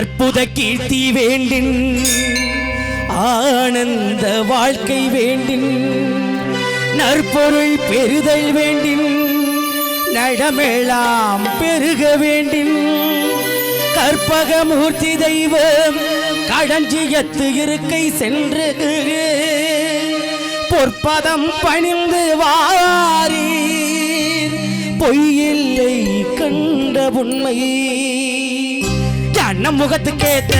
அற்புத கீர்த்தி வேண்டின் ஆனந்த வாழ்க்கை வேண்டின் நற்பொருள் பெறுதல் வேண்டின் நடமெல்லாம் பெருக வேண்டின் கற்பகமூர்த்தி தெய்வம் கடஞ்சியத்து இருக்கை சென்று பொற்பதம் பணிந்து வாரீர். பொய்யில்லை கண்ட உண்மை. அண்ணன் முகத்துக்கேத்த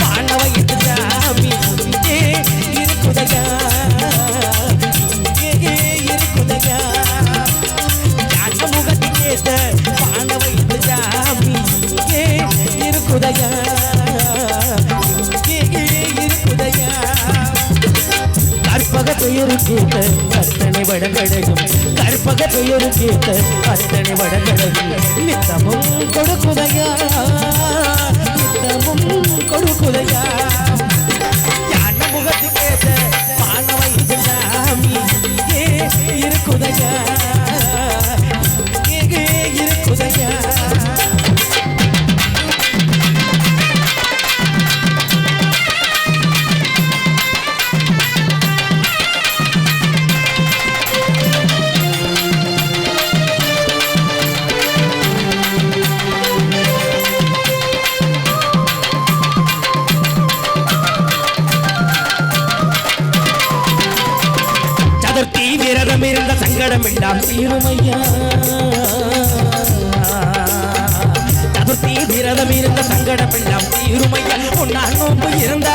பாண்டவ சாமி ஏ இருக்குதையா? அண்ணன் முகத்துக்கேத்த பாண்டவ சாமி ஏ கற்பக பெயரு கேட்ட அத்தனை வடகடையும் கற்பக பெயரு கேட்ட அத்தனை வடகடையும் நித்தமும் கொடுக்கும் விரதம் இருந்த சங்கடம் எல்லாம் தீருமையா? சதுர்த்தி விரதம் இருந்த சங்கடம் எல்லாம் தீருமையா? உன்னால் நோம்பு இருந்தா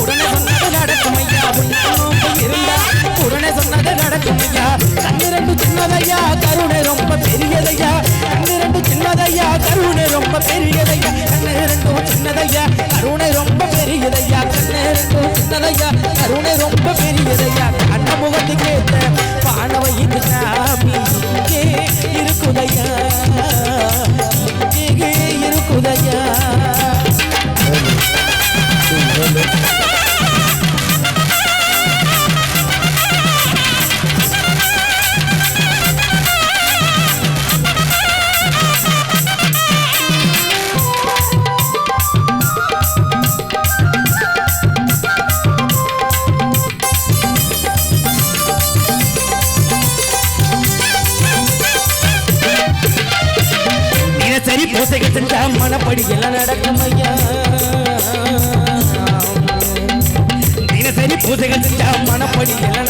உடனே சொன்னது நடக்கும் ஐயா உன்னால் நோம்பு இருந்தா உடனே சொன்னது நடக்கும் ஐயா கண்ணிரண்டு சின்னதையா? கருணை ரொம்ப பெரியதையா? கண்ணிரண்டு சின்னதையா? கருணை ரொம்ப பெரியதையா? கண்ணிரண்டும் சின்னதையா? கருணை ரொம்ப பெரியதையா? கண்ணிரண்டும் சின்னதையா? கருணை ரொம்ப பெரியதையா? அண்ண முகத்துக்கு ஏற்ற பானவை இந்த சாமி இங்கே இருக்குதையா? சரி பூசைகள் மனப்படி எல்லாம் நடக்கும் ஐயா. தினசரி பூசைகள் செஞ்சா மனப்படி எல்லாம்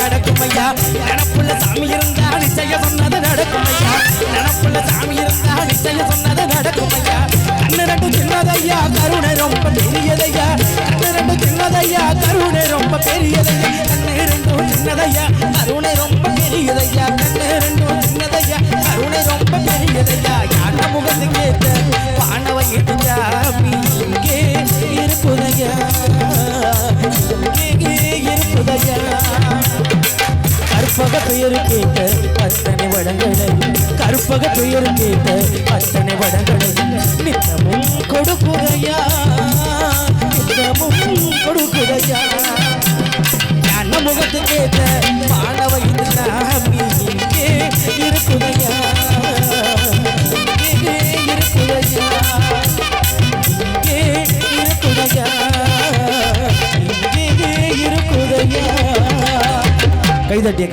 கற்பக துயர் கேட்ட அத்தனை வடங்களை நித்தமும் கொடுக்குதையா நித்தமும் கொடுக்குதையா ஞான முகத்து கேட்ட மாணவை சாமி இங்கே இருக்குதையா? இங்கே இருக்குதையா? இங்கே இருக்குதையா? இங்கே இருக்குதையா? கைதட்டிய